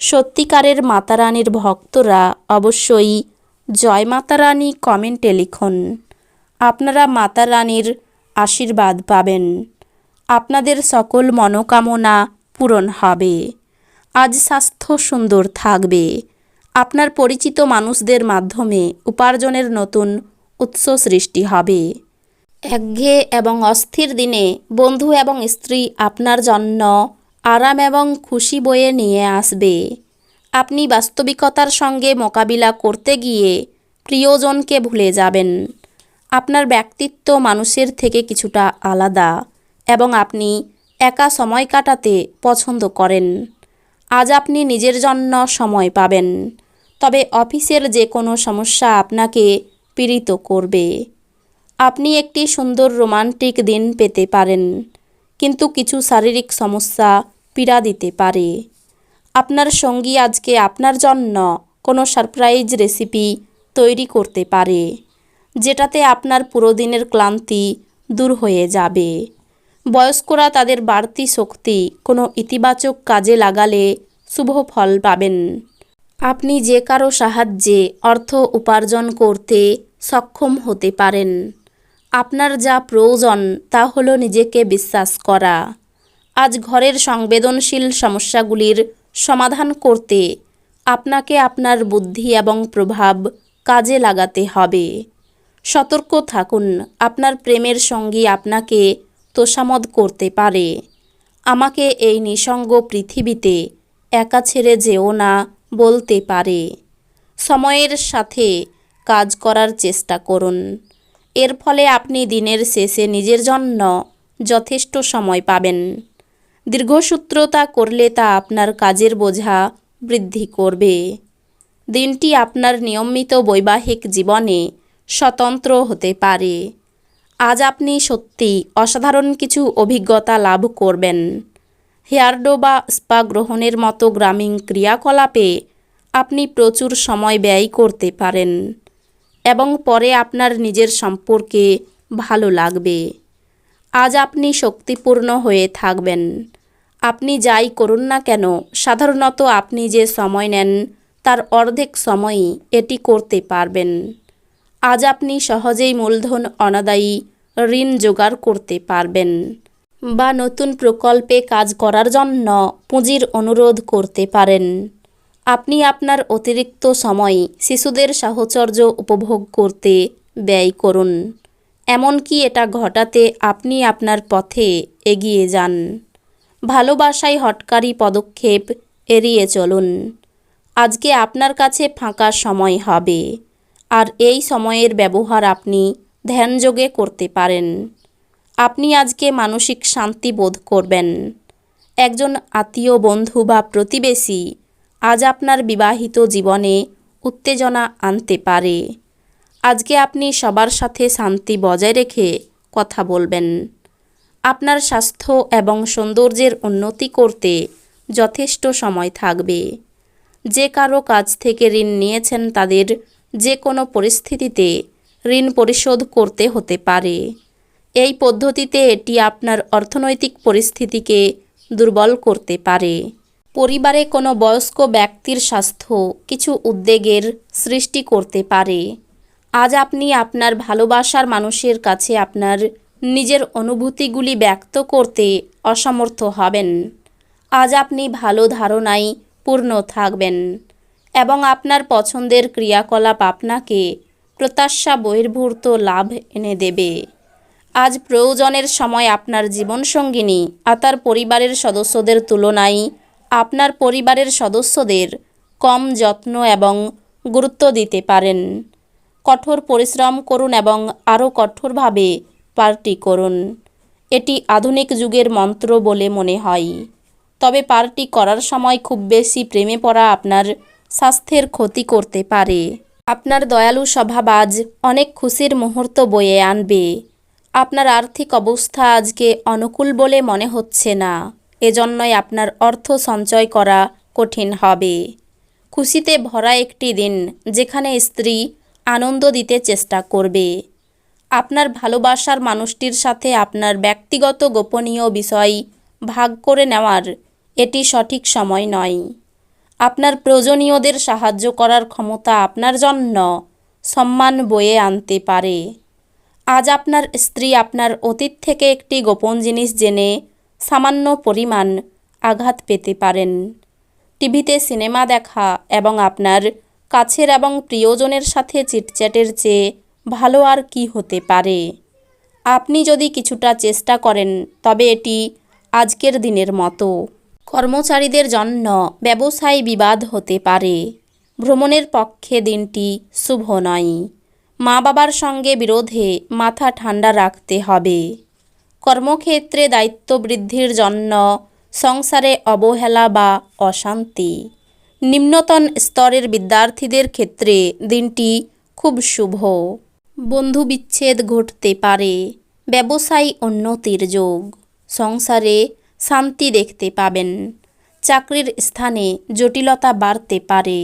সত্যিকারের মাতারানীর ভক্তরা অবশ্যই জয় মাতারানী কমেন্টে লিখুন। আপনারা মাতারানীর আশীর্বাদ পাবেন। আপনাদের সকল মনোকামনা পূরণ হবে। আজ স্বাস্থ্য সুন্দর থাকবে। আপনার পরিচিত মানুষদের মাধ্যমে উপার্জনের নতুন উৎস সৃষ্টি হবে। একঘেয়ে এবং অস্থির দিনে বন্ধু এবং স্ত্রী আপনার জন্য আরাম এবং খুশি বয়ে নিয়ে আসবে। আপনি বাস্তবিকতার সঙ্গে মোকাবিলা করতে গিয়ে প্রিয়জনকে ভুলে যাবেন। আপনার ব্যক্তিত্ব মানুষের থেকে কিছুটা আলাদা এবং আপনি একা সময় কাটাতে পছন্দ করেন। আজ আপনি নিজের জন্য সময় পাবেন, তবে অফিসের যে কোনো সমস্যা আপনাকে পীড়িত করবে। আপনি একটি সুন্দর রোমান্টিক দিন পেতে পারেন, কিন্তু কিছু শারীরিক সমস্যা পীড়া দিতে পারে। আপনার সঙ্গী আজকে আপনার জন্য কোনো সারপ্রাইজ রেসিপি তৈরি করতে পারে, যেটাতে আপনার পুরো দিনের ক্লান্তি দূর হয়ে যাবে। বয়স্করা তাদের বাড়তি শক্তি কোনো ইতিবাচক কাজে লাগালে শুভ ফল পাবেন। আপনি যে কারও সাহায্যে অর্থ উপার্জন করতে সক্ষম হতে পারেন। আপনার যা প্রয়োজন তা হলো নিজেকে বিশ্বাস করা। আজ ঘরের সংবেদনশীল সমস্যাগুলির সমাধান করতে আপনাকে আপনার বুদ্ধি এবং প্রভাব কাজে লাগাতে হবে। সতর্ক থাকুন, আপনার প্রেমের সঙ্গী আপনাকে তোষামদ করতে পারে। আমাকে এই নিসঙ্গ পৃথিবীতে একা ছেড়ে যেও না বলতে পারে। সময়ের সাথে কাজ করার চেষ্টা করুন। এর ফলে আপনি দিনের শেষে নিজের জন্য যথেষ্ট সময় পাবেন। দীর্ঘসূত্রতা করলে তা আপনার কাজের বোঝা বৃদ্ধি করবে। দিনটি আপনার নিয়মিত বৈবাহিক জীবনে স্বতন্ত্র হতে পারে। আজ আপনি সত্যি অসাধারণ কিছু অভিজ্ঞতা লাভ করবেন। হেয়ারডো বা স্পা গ্রহণের মতো গ্রামীণ ক্রিয়াকলাপে আপনি প্রচুর সময় ব্যয় করতে পারেন এবং পরে আপনার নিজের সম্পর্কে ভালো লাগবে। আজ আপনি শক্তিপূর্ণ হয়ে থাকবেন। আপনি যাই করুন না কেন, সাধারণত আপনি যে সময় নেন, তার অর্ধেক সময়ই এটি করতে পারবেন। আজ আপনি সহজেই মূলধন অনাদায়ী ঋণ জোগাড় করতে পারবেন বা নতুন প্রকল্পে কাজ করার জন্য পুঁজির অনুরোধ করতে পারেন। আপনি আপনার অতিরিক্ত সময় শিশুদের সাহচর্য উপভোগ করতে ব্যয় করুন। এমনকি এটা ঘটাতে আপনি আপনার পথে এগিয়ে যান। ভালোবাসায় হটকারী পদক্ষেপ এড়িয়ে চলুন। আজকে আপনার কাছে ফাঁকা সময় হবে। আর এই সময়ের ব্যবহার আপনি ধ্যানযোগে করতে পারেন। আপনি আজকে মানসিক শান্তি বোধ করবেন। একজন আত্মীয় বন্ধু বা প্রতিবেশী আজ আপনার বিবাহিত জীবনে উত্তেজনা আনতে পারে। আজকে আপনি সবার সাথে শান্তি বজায় রেখে কথা বলবেন। আপনার স্বাস্থ্য এবং সৌন্দর্যের উন্নতি করতে যথেষ্ট সময় থাকবে। যে কারও কাছ থেকে ঋণ নিয়েছেন তাদের যে কোনো পরিস্থিতিতে ঋণ পরিশোধ করতে হতে পারে। এই পদ্ধতিতে এটি আপনার অর্থনৈতিক পরিস্থিতিকে দুর্বল করতে পারে। পরিবারে কোনো বয়স্ক ব্যক্তির স্বাস্থ্য কিছু উদ্বেগের সৃষ্টি করতে পারে। আজ আপনি আপনার ভালোবাসার মানুষের কাছে আপনার নিজের অনুভূতিগুলি ব্যক্ত করতে অসমর্থ হবেন। আজ আপনি ভালো ধারণায় পূর্ণ থাকবেন এবং আপনার পছন্দের ক্রিয়াকলাপ আপনাকে প্রত্যাশা, বহির্ভূত লাভ এনে দেবে। আজ প্রয়োজনের সময় আপনার জীবনসঙ্গিনী আর তার পরিবারের সদস্যদের তুলনায় আপনার পরিবারের সদস্যদের কম যত্ন এবং গুরুত্ব দিতে পারেন। কঠোর পরিশ্রম করুন এবং আরও কঠোরভাবে পার্টি করুন। এটি আধুনিক যুগের মন্ত্র বলে মনে হয়। তবে পার্টি করার সময় খুব বেশি প্রেমে পড়া আপনার স্বাস্থ্যের ক্ষতি করতে পারে। আপনার দয়ালু স্বভাব আজ অনেক খুশির মুহূর্ত বয়ে আনবে। আপনার আর্থিক অবস্থা আজকে অনুকূল বলে মনে হচ্ছে না। এজন্যই আপনার অর্থ সঞ্চয় করা কঠিন হবে। খুশিতে ভরা একটি দিন যেখানে স্ত্রী আনন্দ দিতে চেষ্টা করবে। আপনার ভালোবাসার মানুষটির সাথে আপনার ব্যক্তিগত গোপনীয় বিষয় ভাগ করে নেওয়ার এটি সঠিক সময় নয়। আপনার প্রয়োজনীয়দের সাহায্য করার ক্ষমতা আপনার জন্য সম্মান বয়ে আনতে পারে। আজ আপনার স্ত্রী আপনার অতীত থেকে একটি গোপন জিনিস জেনে সামান্য পরিমাণ আঘাত পেতে পারেন। টিভিতে সিনেমা দেখা এবং আপনার কাছের এবং প্রিয়জনের সাথে চিটচ্যাটের চেয়ে ভালো আর কি হতে পারে? আপনি যদি কিছুটা চেষ্টা করেন, তবে এটি আজকের দিনের মতো। কর্মচারীদের জন্য ব্যবসায় বিবাদ হতে পারে। ভ্রমণের পক্ষে দিনটি শুভ নয়। মা বাবার সঙ্গে বিরোধে মাথা ঠান্ডা রাখতে হবে। কর্মক্ষেত্রে দায়িত্ব বৃদ্ধির জন্য সংসারে অবহেলা বা অশান্তি নিম্নতন স্তরের বিদ্যার্থীদের ক্ষেত্রে দিনটি খুব শুভ। বন্ধু বিচ্ছেদ ঘটতে পারে, ব্যবসায়ী উন্নতির যোগ, সংসারে শান্তি দেখতে পাবেন, চাকরির স্থানে জটিলতা বাড়তে পারে,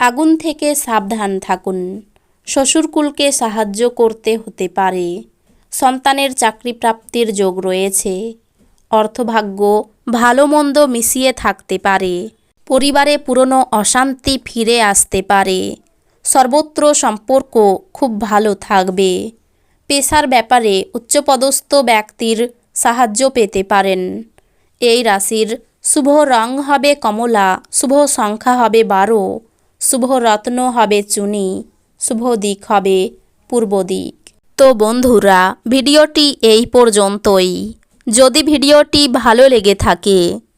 আগুন থেকে সাবধান থাকুন, শ্বশুরকুলকে সাহায্য করতে হতে পারে, সন্তানের চাকরি প্রাপ্তির যোগ রয়েছে, অর্থভাগ্য ভালো মন্দ মিশিয়ে থাকতে পারে পরিবারে পুরনো অশান্তি ফিরে আসতে পারে। সর্বত্র সম্পর্ক খুব ভালো থাকবে। পেশার ব্যাপারে উচ্চপদস্থ ব্যক্তির সাহায্য পেতে পারেন। এই রাশির শুভ রং হবে কমলা, শুভ সংখ্যা হবে বারো, শুভ রত্ন হবে চুনি, শুভ দিক হবে পূর্ব দিক। তো বন্ধুরা, ভিডিওটি এই পর্যন্তই। যদি ভিডিওটি ভালো লেগে থাকে